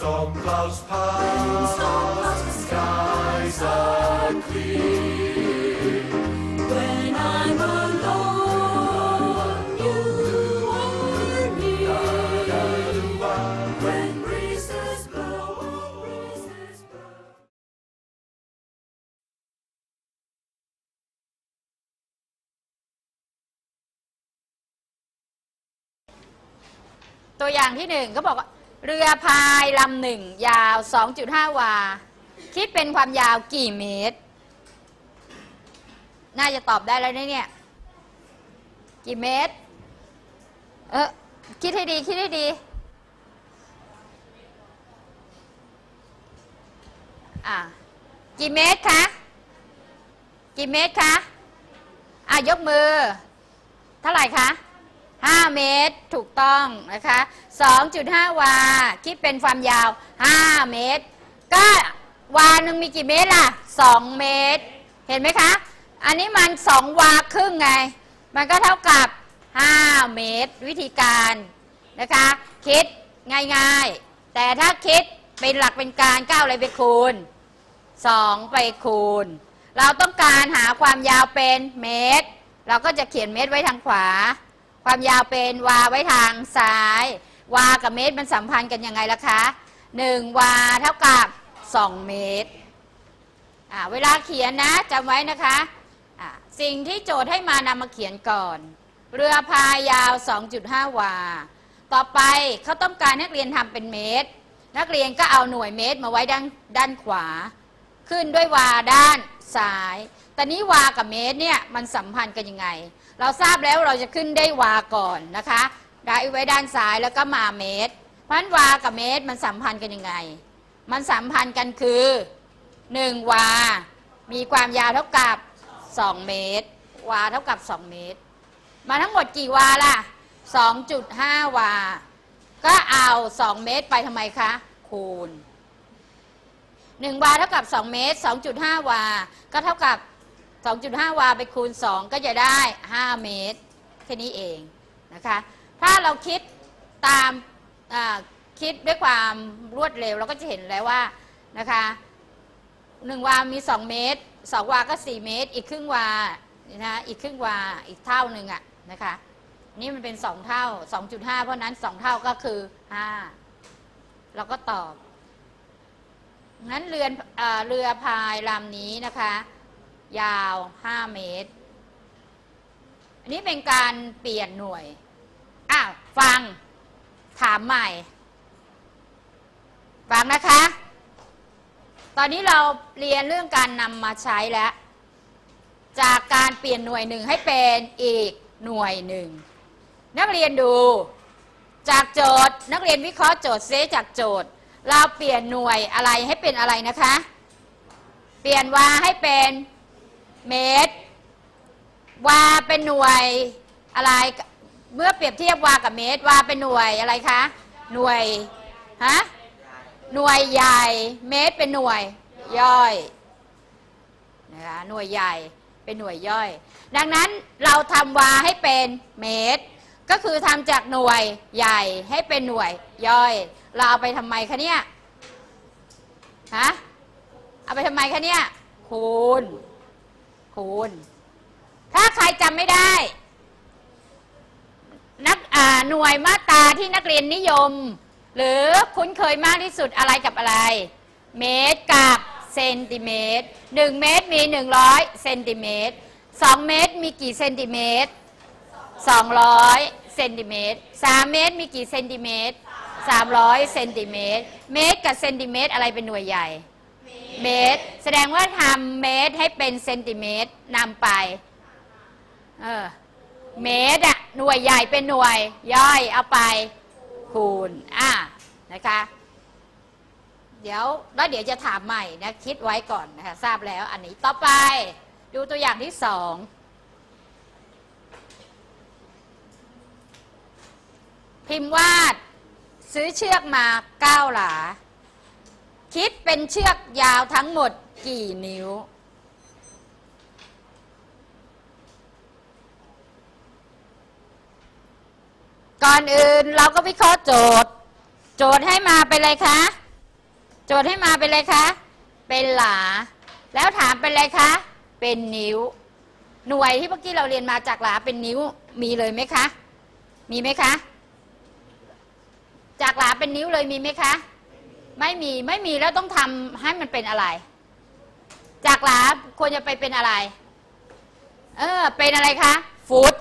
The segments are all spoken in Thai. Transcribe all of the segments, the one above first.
so close past, the skies are clear. When I'm alone, you are near. When breezes blow, breezes blow. ตัวอย่างที่หนึ่งก็บอกว่า เรือพายลำหนึ่งยาว 2.5 วา คิดเป็นความยาวกี่เมตร น่าจะตอบได้แล้วนเนี่ย กี่เมตร เออคิดให้ดี คิดให้ดี อะ กี่เมตรคะ กี่เมตรคะ อะ ยกมือ เท่าไหร่คะ 5 เมตรถูกต้องนะคะ 2.5 วา คิดเป็นความยาว 5 เมตร ก็วาหนึ่งมีกี่เมตรล่ะ 2 เมตร เห็นไหมคะ อันนี้มัน 2 วาครึ่งไง มันก็เท่ากับ 5 เมตร วิธีการนะคะ คิดง่ายๆ แต่ถ้าคิดเป็นหลักเป็นการก้าวอะไรไปคูณ 2 ไปคูณ เราต้องการหาความยาวเป็นเมตร เราก็จะเขียนเมตรไว้ทางขวา ความยาวเป็นวาไว้ทางซ้าย วากับเมตรมันสัมพันธ์กันยังไงล่ะคะ1วาเท่ากับ 2 เมตรเวลาเขียนนะจำไว้นะคะอ่าสิ่งที่โจทย์ให้มานำมาเขียนก่อน เรือพายยาว 2.5 วา ต่อไปเขาต้องการนักเรียนทำเป็นเมตร นักเรียนก็เอาหน่วยเมตรมาไว้ด้านด้านขวา ขึ้นด้วยวาด้านซ้าย แต่นี้วากับเมตรเนี่ยมันสัมพันธ์กันยังไง เราทราบแล้วเราจะขึ้นได้วาก่อนนะคะได้ไว้ด้านซ้ายแล้วก็มาเมตรพันวากับเมตรมันสัมพันธ์กันยังไง มันสัมพันธ์กันคือ1วา มีความยาวเท่ากับ 2 เมตร วาเท่ากับ 2 เมตร มาทั้งหมดกี่วาล่ะ 2.5 วา ก็เอา 2 เมตรไปทำไมคะ คูณ 1 วาเท่ากับ 2 เมตร 2.5 วา ก็เท่ากับ 2.5 วาไปคูณ 2 ก็จะได้ 5 เมตร แค่นี้เองนะคะ ถ้าเราคิดตามคิดด้วยความรวดเร็วเราก็จะเห็นแล้วว่านะคะ1วา มี 2 เมตร 2 วา ก็ 4 เมตร อีกครึ่งวานะอีกครึ่งวา อีกเท่าหนึ่งอะนะคะนี่มันเป็น 2 เท่า 2.5 เพราะนั้น 2 เท่าก็คือ 5 เราก็ตอบ งั้นเรือนเอเรือพายลำนี้นะคะ ยาว 5 เมตร อันนี้เป็นการเปลี่ยนหน่วย อ้าว ฟัง ถามใหม่ ฟังนะคะ ตอนนี้เราเรียนเรื่องการนำมาใช้แล้ว จากการเปลี่ยนหน่วยหนึ่งให้เป็นอีกหน่วยหนึ่ง นักเรียนดู จากโจทย์ นักเรียนวิเคราะห์โจทย์เซจากโจทย์ เราเปลี่ยนหน่วยอะไรให้เป็นอะไรนะคะ เปลี่ยนวาให้เป็น เมตร วาเป็นหน่วยอะไร เมื่อเปรียบเทียบวากับเมตร วาเป็นหน่วยอะไรคะ หน่วย ฮะ หน่วยใหญ่ เมตรเป็นหน่วย ย่อย นะคะ หน่วยใหญ่ เป็นหน่วยย่อย ดังนั้นเราทำวาให้เป็นเมตร ก็คือทำจากหน่วยใหญ่ให้เป็นหน่วยย่อย เราเอาไปทำไมคะเนี่ย ฮะ เอาไปทำไมคะเนี่ย คูณ คูณ ถ้าใครจำไม่ได้ นักอ่าหน่วยมาตราที่นักเรียนนิยม หรือคุ้นเคยมากที่สุดอะไรกับอะไร เมตรกับเซนติเมตร1เมตรมี 100เซนติเมตร2เมตรมีกี่เซนติเมตร200เซนติเมตร3เมตรมีกี่เซนติเมตร300เซนติเมตรเมตรกับเซนติเมตรอะไรเป็นหน่วยใหญ่ เมตร แสดงว่าทำเมตรให้เป็นเซนติเมตรนำไป เออ เมตรอะหน่วยใหญ่เป็นหน่วย ย่อยเอาไปคูณ อะนะคะ เดี๋ยวแล้วเดี๋ยวจะถามใหม่นะคิดไว้ก่อนนะคะทราบแล้วอันนี้ต่อไปดูตัวอย่างที่สองพิมพ์วาดซื้อเชือกมาเก้าหลา คิดเป็นเชือกยาวทั้งหมดกี่นิ้ว ก่อนอื่นเราก็วิเคราะห์โจทย์ โจทย์ให้มาเป็นอะไรคะ โจทย์ให้มาเป็นอะไรคะ เป็นหลา แล้วถามเป็นอะไรคะ เป็นนิ้ว หน่วยที่เมื่อกี้เราเรียนมาจากหลาเป็นนิ้วมีเลยไหมคะ มีไหมคะ จากหลาเป็นนิ้วเลยมีไหมคะ ไม่มีไม่มีแล้วต้องทำให้มันเป็นอะไร จากหลาควรจะไปเป็นอะไร เออ เป็นอะไรคะฟุต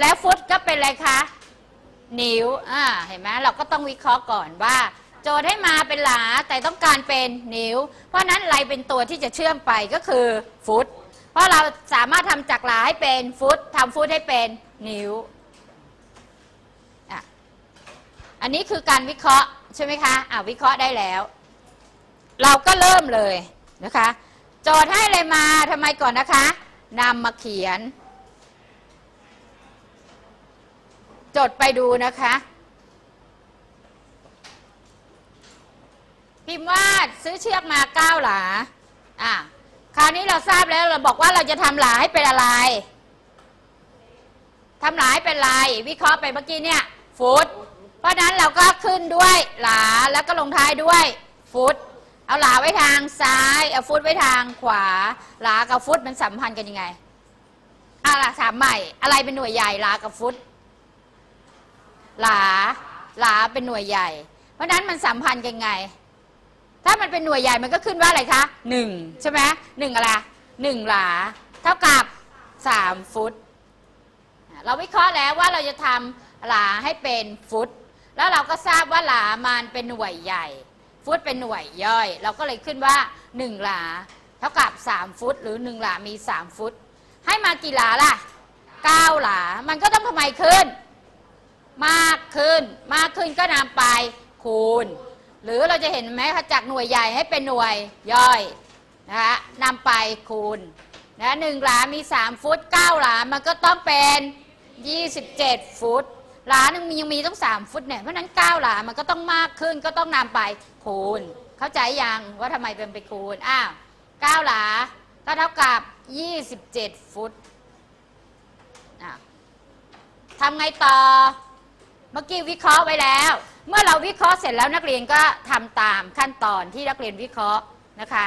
แล้วฟุตก็เป็นอะไรคะนิ้วอ่าเห็นไหมเราก็ต้องวิเคราะห์ก่อนว่า โจทย์ให้มาเป็นหลาแต่ต้องการเป็นนิ้ว เพราะฉะนั้นอะไรเป็นตัวที่จะเชื่อมไปก็คือฟุตเพราะเราสามารถทำจากหลาให้เป็นฟุตทำฟุตให้เป็นนิ้วอะอันนี้คือการวิเคราะห์ ใช่ไหมคะอ่าวิเคราะห์ได้แล้ว เราก็เริ่มเลยนะคะ โจทย์ให้อะไรมาทำไมก่อนนะคะนำมาเขียน จดไปดูนะคะ พิมพ์ว่าซื้อเชือกมาเก้าหลาอะคราวนี้เราทราบแล้วเราบอกว่าเราจะทำหลาให้เป็นอะไรทำหลาให้เป็นอะไร วิเคราะห์ไปเมื่อกี้เนี่ยฟุต เพราะนั้นเราก็ขึ้นด้วยหลาแล้วก็ลงท้ายด้วยฟุต เอาหลาไว้ทางซ้าย เอาฟุตไว้ทางขวา หลากับฟุตมันสัมพันธ์กันยังไงอะล่ะถามใหม่ อะไรเป็นหน่วยใหญ่หลากับฟุต หลาหลาเป็นหน่วยใหญ่ เพราะฉะนั้นมันสัมพันธ์กันไง ถ้ามันเป็นหน่วยใหญ่มันก็ขึ้นว่าอะไรคะหนึ่งใช่ไหมหนึ่งอะไรหนึ่งหลา เท่ากับสามฟุต เราวิเคราะห์แล้วว่าเราจะทำหลาให้เป็นฟุต แล้วเราก็ทราบว่าหลามันเป็นหน่วยใหญ่ ฟุตเป็นหน่วยย่อย เราก็เลยขึ้นว่าหนึ่งหลา เท่ากับสามฟุต หรือหนึ่งหลามีสามฟุต ให้มากี่หลาล่ะเก้าหลา มันก็ต้องทำไมขึ้น มากขึ้น มากขึ้นก็นำไปคูณ หรือเราจะเห็นไหมคะจากหน่วยใหญ่ให้เป็นหน่วยย่อยนะคะนำไปคูณนะหนึ่งหลามี 3 ฟุต 9 หลา มันก็ต้องเป็น 27 ฟุต หลาหนึ่งมียังมีต้อง3ฟุตเนี่ยเพราะนั้น9หลามันก็ต้องมากขึ้นก็ต้องนำไปคูณ เข้าใจยังว่าทำไมเป็นไปคูณอ้าว9หลาก็เท่ากับ27ฟุตอะทำไงต่อ เมื่อกี้วิเคราะห์ไว้แล้ว เมื่อเราวิเคราะห์เสร็จแล้วนักเรียนก็ทำตามขั้นตอนที่นักเรียนวิเคราะห์นะคะ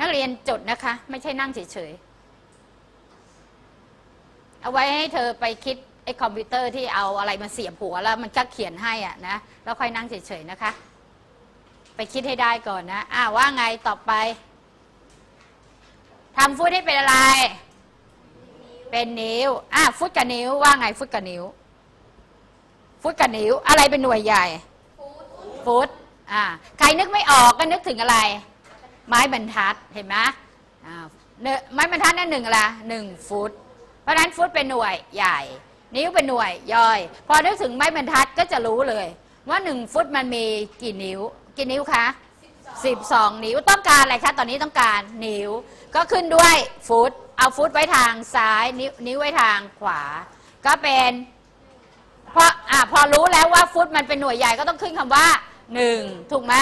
นักเรียนจดนะคะ ไม่ใช่นั่งเฉย เอาไว้ให้เธอไปคิดไอ้คอมพิวเตอร์ที่เอาอะไรมาเสียบหัวแล้วมันก็เขียนให้อะนะแล้วค่อยนั่งเฉยๆนะคะ ไปคิดให้ได้ก่อนนะอ้าวว่าไงต่อไปทำฟุตให้เป็นอะไร เป็นนิ้วอะฟุตกับนิ้วว่าไงฟุตกับนิ้ว ฟุตกับนิ้ว อะไรเป็นหน่วยใหญ่ ฟุตอ่าใครนึกไม่ออกก็นึกถึงอะไร ไม้บรรทัดเห็นไหมอ่าไม้บรรทัดนั่นหนึ่งอะไรหนึ่งฟุต เพราะฉะนั้นฟุตเป็นหน่วยใหญ่ นิ้วเป็นหน่วยย่อย พอนึกถึงไม้บรรทัดก็จะรู้เลย ว่าหนึ่งฟุตมันมีกี่นิ้ว กี่นิ้วคะ12 นิ้วต้องการอะไรคะตอนนี้ต้องการนิ้ว ก็ขึ้นด้วยฟุต เอาฟุตไว้ทางซ้ายนิ้วนิ้วไว้ทางขวา ก็เป็นพออะพอรู้แล้วว่าฟุตมันเป็นหน่วยใหญ่ก็ต้องขึ้นคำว่า 1 ถูกไหม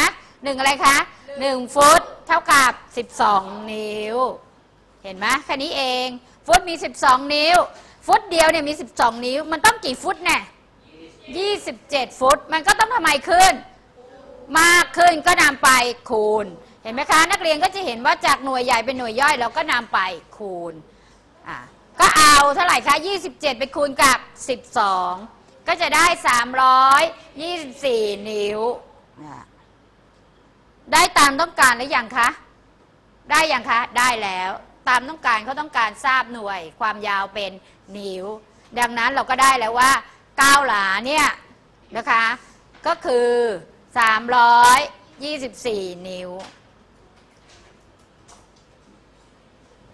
หนึ่งอะไรคะ1ฟุตเท่ากับ 12 นิ้ว เห็นไหมแค่นี้เอง ฟุตมี 12 นิ้ว ฟุตเดียวเนี่ยมี 12 นิ้ว มันต้องกี่ฟุตเนี่ย27 ฟุต มันก็ต้องทำไมขึ้น มากขึ้นก็นำไปคูณ เห็นไหมคะ นักเรียนก็จะเห็นว่าจากหน่วยใหญ่เป็นหน่วยย่อยเราก็นำไปคูณอะก็เอาเท่าไหร่คะ 27 ไปคูณกับ 12 ก็จะได้ 324 นิ้วอะได้ตามต้องการหรือยังคะ ได้ยังคะ ได้แล้ว ตามต้องการเขาต้องการทราบหน่วย ความยาวเป็นนิ้ว ดังนั้นเราก็ได้แล้วว่า9หลาเนี่ยนะคะก็คือ 324 นิ้ว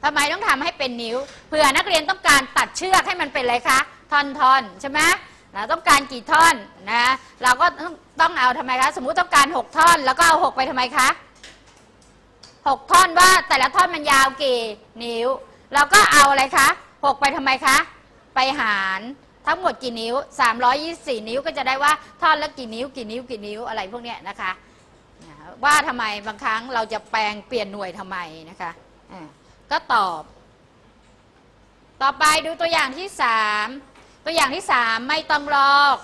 ทำไมต้องทำให้เป็นนิ้วเผื่อนักเรียนต้องการตัดเชือกให้มันเป็นอะไรคะท่อนๆใช่ไหมเราต้องการกี่ท่อนนะเราก็ต้องเอาทำไมคะสมมุติต้องการ 6 ท่อน แล้วก็เอา 6 ไปทำไมคะ 6 ท่อนว่าแต่ละท่อนมันยาวกี่นิ้ว เราก็เอาอะไรคะ 6 ไปทำไมคะ ไปหารทั้งหมดกี่นิ้ว 324 นิ้วก็จะได้ว่าท่อนละกี่นิ้ว กี่นิ้วกี่นิ้วอะไรพวกเนี้ยนะคะ ว่าทำไมบางครั้งเราจะแปลงเปลี่ยนหน่วยทำไมนะคะก็ตอบ ต่อไปดูตัวอย่างที่ 3 ตัวอย่างที่ 3 ไม่ต้องลอก